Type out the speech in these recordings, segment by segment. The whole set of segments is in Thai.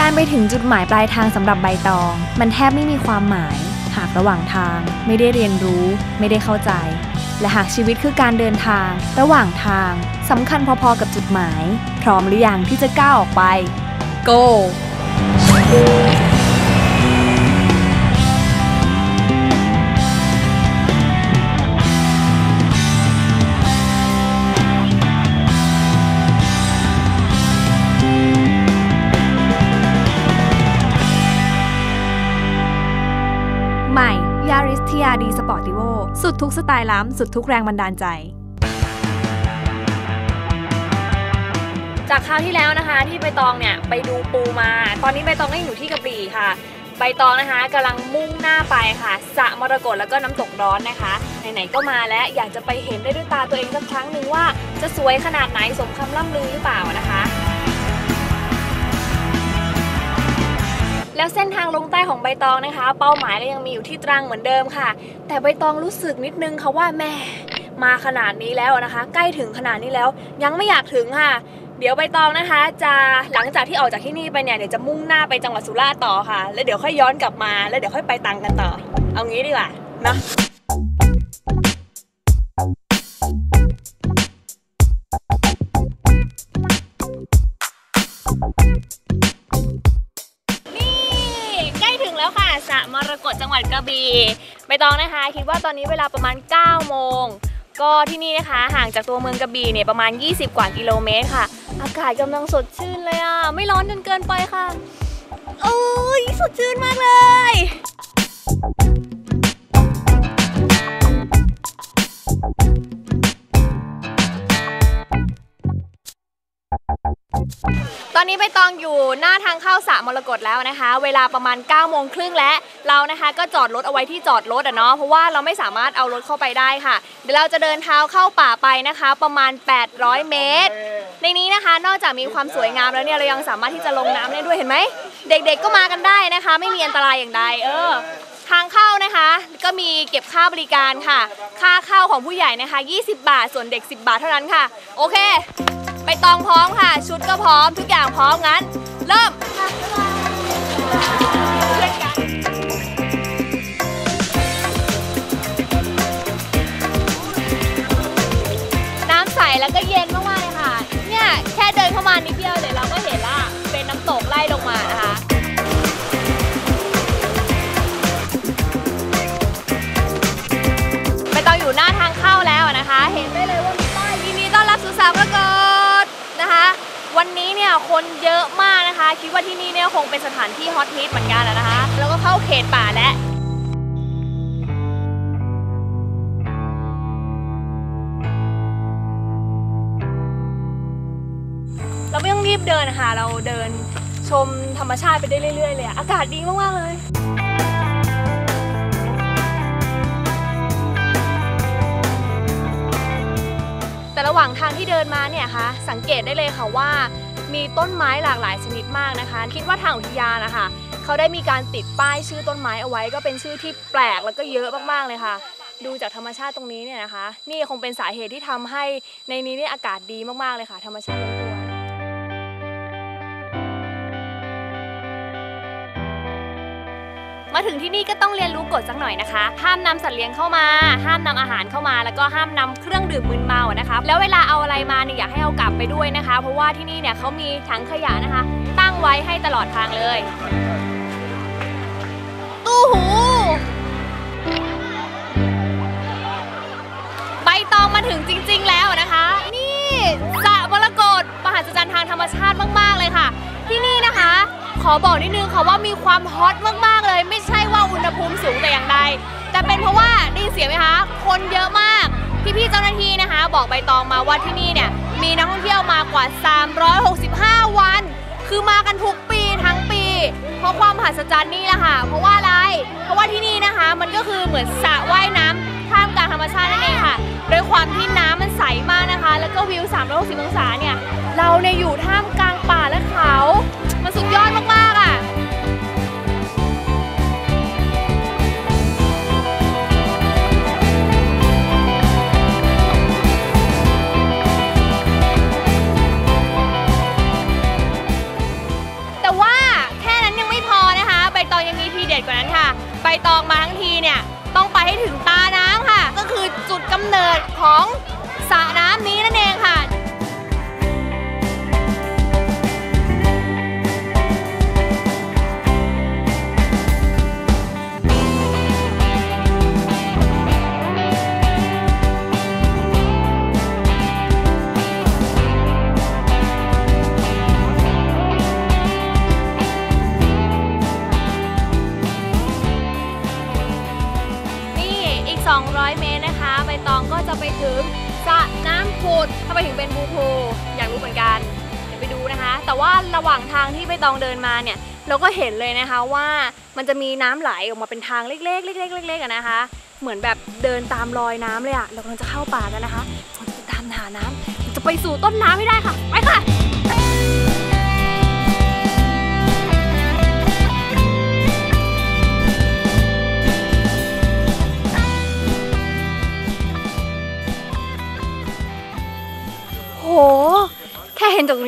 การไปถึงจุดหมายปลายทางสำหรับใบตอง มันแทบไม่มีความหมาย หากระหว่างทาง ไม่ได้เรียนรู้ ไม่ได้เข้าใจ และหากชีวิตคือการเดินทาง ระหว่างทางสำคัญพอๆกับจุดหมาย พร้อมหรือยังที่จะก้าวออกไป go สุดทุกสไตล์ล้ำสุดทุกแรงบันดาลใจ จากคราวที่แล้วนะคะที่ใบตองเนี่ยไปดูปูมา ตอนนี้ใบตองก็ยังอยู่ที่กระบี่ค่ะ ใบตองนะคะกำลังมุ่งหน้าไปค่ะสระมรกตแล้วก็น้ำตกร้อนนะคะไหนๆก็มาแล้วอยากจะไปเห็นได้ด้วยตาตัวเองสักครั้งหนึ่งว่าจะสวยขนาดไหนสมคำล่ำลือหรือเปล่านะคะ แล้วเส้นทางลงใต้ของใบตองนะคะ เป้าหมายก็ยังมีอยู่ที่ตรังเหมือนเดิมค่ะ แต่ใบตองรู้สึกนิดนึงค่ะว่าแม่มาขนาดนี้แล้วนะคะ ใกล้ถึงขนาดนี้แล้วยังไม่อยากถึงค่ะ เดี๋ยวใบตองนะคะ จะหลังจากที่ออกจากที่นี่ไปเนี่ยเดี๋ยวจะมุ่งหน้าไปจังหวัดสุราษฎร์ต่อค่ะ แล้วเดี๋ยวค่อยย้อนกลับมา แล้วเดี๋ยวค่อยไปตรังกันต่อ เอางี้ดีกว่าเนาะ ระบี่ใบตองนะคะคิดว่าตอนนี้เวลาประมาณ 9 โมง ก็ที่นี่นะคะห่างจากตัวเมืองกระบี่เนี่ยประมาณ 20 กว่ากิโลเมตรค่ะ อากาศกำลังสดชื่นเลยอะ ไม่ร้อนจนเกินไปค่ะ โอ้ยสดชื่นมากเลย ตอนนี้ใบตองอยู่หน้าทางเข้าสระมรกตแล้วนะคะ เวลาประมาณ9ก้าโมงครึ่งแล้วเรานะคะก็จอดรถเอาไว้ที่จอดรถอะเนาะเพราะว่าเราไม่สามารถเอารถเข้าไปได้ค่ะ เดี๋ยวเราจะเดินเท้าเข้าป่าไปนะคะ ประมาณ 800 เมตร ในนี้นะคะนอกจากมีความสวยงามแล้วเนี่ยเรายังสามารถที่จะลงน้ำได้ด้วยเห็นไหมเด็กๆก็มากันได้นะคะ ไม่มีอันตรายอย่างใดเออทางเข้านะคะก็มีเก็บค่าบริการค่ะ ค่าเข้าของผู้ใหญ่นะคะ 20 บาทส่วนเด็ก 10 บาทเท่านั้นค่ะ โอเค ไปตองพร้อมค่ะ ชุดก็พร้อมทุกอย่างพร้อมงั้น เริ่มน้ำใสแล้วก็เย็นมากๆเลยค่ะ เนี่ย แค่เดินเข้ามานิดเดียวเดี๋ยวเราก็ อะมากนะคะ คิดว่าที่นี่เนี่ยคงเป็นสถานที่ฮอตฮิตเหมือนกันนะคะ แล้วก็เข้าเขตป่าแล้วเราไม่ต้องรีบเดินนะคะเราเดินชมธรรมชาติไปได้เรื่อยๆเลยอะอากาศดีมากๆเลยแต่ระหว่างทางที่เดินมาเนี่ยคะสังเกตได้เลยค่ะว่า มีต้นไม้หลากหลายชนิดมากนะคะ คิดว่าทางอุทยานนะคะเขาได้มีการติดป้ายชื่อต้นไม้เอาไว้ ก็เป็นชื่อที่แปลกแล้วก็เยอะมากๆเลยค่ะ ดูจากธรรมชาติตรงนี้เนี่ยนะคะ นี่คงเป็นสาเหตุที่ทำให้ในนี้เนี่ยอากาศดีมากๆเลยค่ะ ธรรมชาติ มาถึงที่นี่ก็ต้องเรียนรู้กฎสักหน่อยนะคะ ห้ามนำสัตว์เลี้ยงเข้ามา ห้ามนำอาหารเข้ามา แล้วก็ห้ามนำเครื่องดื่มมึนเมานะคะแล้วเวลาเอาอะไรมาเนี่ยอยากให้เอากลับไปด้วยนะคะ เพราะว่าที่นี่เนี่ยเขามีถังขยะนะคะ ตั้งไว้ให้ตลอดทางเลย ตู้หูใบตองมาถึงจริง ๆ แล้วนะคะ นี่สระมรกตมหัศจรรย์ทางธรรมชาติมาก ๆ เลยค่ะ ที่นี่นะคะ อบอกนิดนึงค่ะว่ามีความฮอตมากๆเลย ไม่ใช่ว่าอุณหภูมิสูงแต่อย่างใด แต่เป็นเพราะว่าได้ยินเสียงไหมคะ คนเยอะมาก พี่ๆเจ้าหน้าที่นะคะ บอกใบตองมาว่าที่นี่เนี่ยมีนักท่องเที่ยวมากว่า 365 วัน คือมากันทุกปีทั้งปี เพราะความมหัศจรรย์นี่แหละค่ะ เพราะว่าอะไร เพราะว่าที่นี่นะคะ มันก็คือเหมือนสระว่ายน้ำท่ามกลางธรรมชาตินั่นเองค่ะ โดยความที่น้ำมันใสมากนะคะ แล้วก็วิว 360 องศาเนี่ย เราเนี่ยอยู่ท่ามกลางป่าและเขา ดยอดมากๆอะ แต่ว่าแค่นั้นยังไม่พอนะคะ ใบตองยังมีพิเด็ดกว่านั้นค่ะ ใบตองมาทั้งทีเนี่ย ต้องไปให้ถึงตาน้ำค่ะ ก็คือจุดกำเนิดของสระน้ำนี้นั่นเองค่ะ ไปถึงเป็นบูโพอยากรู้เหมือนกัน เดี๋ยวไปดูนะคะ แต่ว่าระหว่างทางที่ใบตองเดินมาเนี่ย เราก็เห็นเลยนะคะว่ามันจะมีน้ำไหลออกมาเป็นทางเล็กๆเล็กๆเล็กๆนะคะ เหมือนแบบเดินตามรอยน้ำเลยอะเรากำลังจะเข้าป่ากันนะคะเราจะตามหาน้ำเราจะไปสู่ต้นน้ำให้ได้ค่ะ ไปค่ะ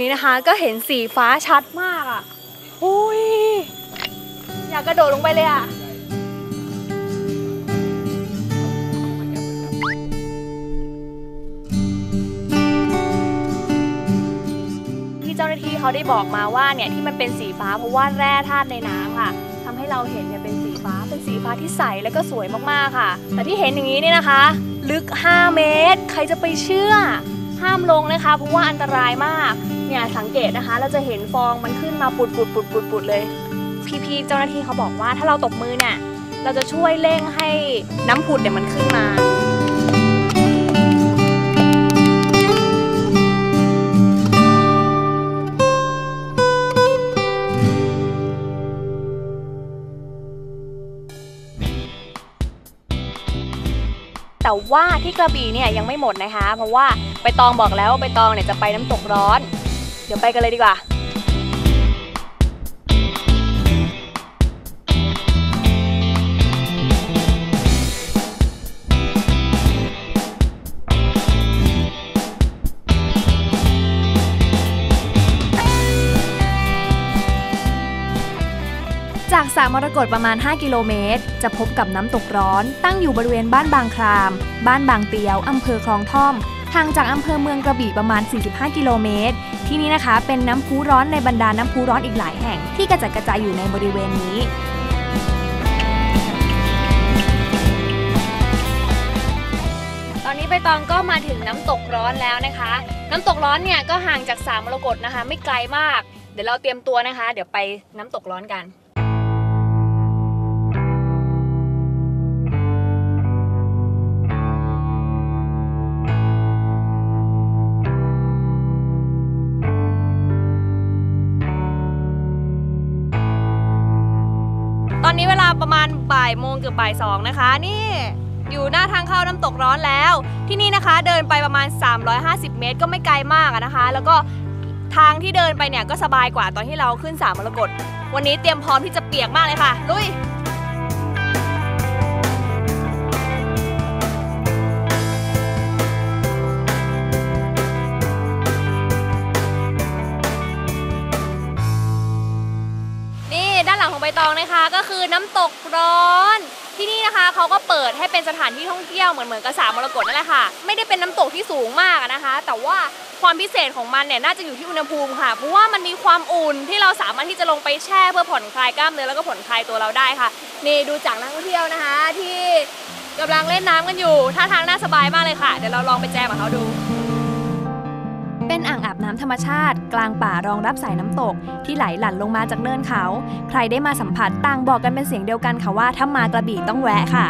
นตรงนี้นะคะ ก็เห็นสีฟ้าชัดมากอะอุ้ยอยากกระโดดลงไปเลยอะที่เจ้าหน้าที่เขาได้บอกมาว่าเนี่ยที่มันเป็นสีฟ้าเพราะว่าแร่ธาตุในน้ำค่ะทำให้เราเห็นเนี่ยเป็นสีฟ้าเป็นสีฟ้าที่ใสแล้วก็สวยมากๆค่ะ แต่ที่เห็นอย่างนี้เนี่ยนะคะ ลึก 5 เมตร ใครจะไปเชื่อ ห้ามลงนะคะเพราะว่าอันตรายมาก เนี่ยสังเกตนะคะ เราจะเห็นฟองมันขึ้นมาปุดปุดปุดปุดปุดเลย พี่ๆเจ้าหน้าที่เขาบอกว่าถ้าเราตบมือเนี่ยเราจะช่วยเร่งให้น้ำผุดเนี่ยมันขึ้นมาแต่ว่าที่กระบี่เนี่ยยังไม่หมดนะคะ เพราะว่าใบตองบอกแล้วว่าใบตองเนี่ยจะไปน้ำตกร้อน เดี๋ยวไปกันเลยดีกว่าจากสระมรกตประมาณ 5 กิโลเมตร จะพบกับน้ำตกร้อน ตั้งอยู่บริเวณบ้านบางคราม บ้านบางเตียว อำเภอคลองท่อม ห่างจากอำเภอเมืองกระบี่ประมาณ 45 กิโลเมตร ที่นี่นะคะเป็นน้ำพุร้อนในบรรดาน้ำพุร้อนอีกหลายแห่งที่กระจัดกระจายอยู่ในบริเวณนี้ ตอนนี้ใบตองก็มาถึงน้ำตกร้อนแล้วนะคะ น้ำตกร้อนเนี่ยก็ห่างจากสามมรกตนะคะ ไม่ไกลมาก เดี๋ยวเราเตรียมตัวนะคะ เดี๋ยวไปน้ำตกร้อนกัน นี้เวลาประมาณบ่ายโมงเกือบบ่ายสองนะคะ นี่อยู่หน้าทางเข้าน้ำตกร้อนแล้ว ที่นี่นะคะเดินไปประมาณ 350 เมตร ก็ไม่ไกลมากนะคะ แล้วก็ทางที่เดินไปเนี่ยก็สบายกว่าตอนที่เราขึ้นสามมรกตวันนี้เตรียมพร้อมที่จะเปียกมากเลยค่ะลุย 2นะคะก็คือน้ำตกร้อน ที่นี่นะคะเขาก็เปิดให้เป็นสถานที่ท่องเที่ยวเหมือนเหมือนกระสามรกตนั่นแหละค่ะ ไม่ได้เป็นน้ำตกที่สูงมากนะคะ แต่ว่าความพิเศษของมันเนี่ยน่าจะอยู่ที่อุณหภูมิค่ะ เพราะว่ามันมีความอุ่นที่เราสามารถที่จะลงไปแช่เพื่อผ่อนคลายกล้ามเนื้อแล้วก็ผ่อนคลายตัวเราได้ค่ะนี่ดูจากนักท่องเที่ยวนะคะ ที่กำลังเล่นน้ำกันอยู่ท่าทางน่าสบายมากเลยค่ะ เดี๋ยวเราลองไปแจมกับเขาดู เป็นอ่างอาบน้ำธรรมชาติ กลางป่ารองรับสายน้ำตก ที่ไหลหลั่นลงมาจากเนินเขา ใครได้มาสัมผัสต่างบอกกันเป็นเสียงเดียวกันค่ะว่าถ้ามากระบี่ต้องแวะค่ะ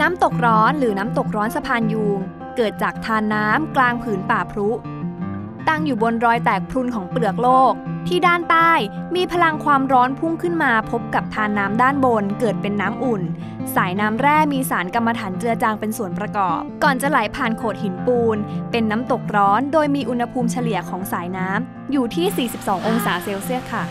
น้ำตกร้อนหรือน้ำตกร้อนสะพานยูง เกิดจากทานน้ำกลางผืนป่าพรุตั้งอยู่บนรอยแตกพรุนของเปลือกโลก ที่ด้านใต้มีพลังความร้อนพุ่งขึ้นมาพบกับทานน้ำด้านบนเกิดเป็นน้ำอุ่น สายน้ำแร่มีสารกรรมฐานเจือจางเป็นส่วนประกอบ ก่อนจะไหลผ่านโขดหินปูน เป็นน้ำตกร้อน โดยมีอุณหภูมิเฉลี่ยของสายน้ำอยู่ที่ 42 องศาเซลเซียสค่ะ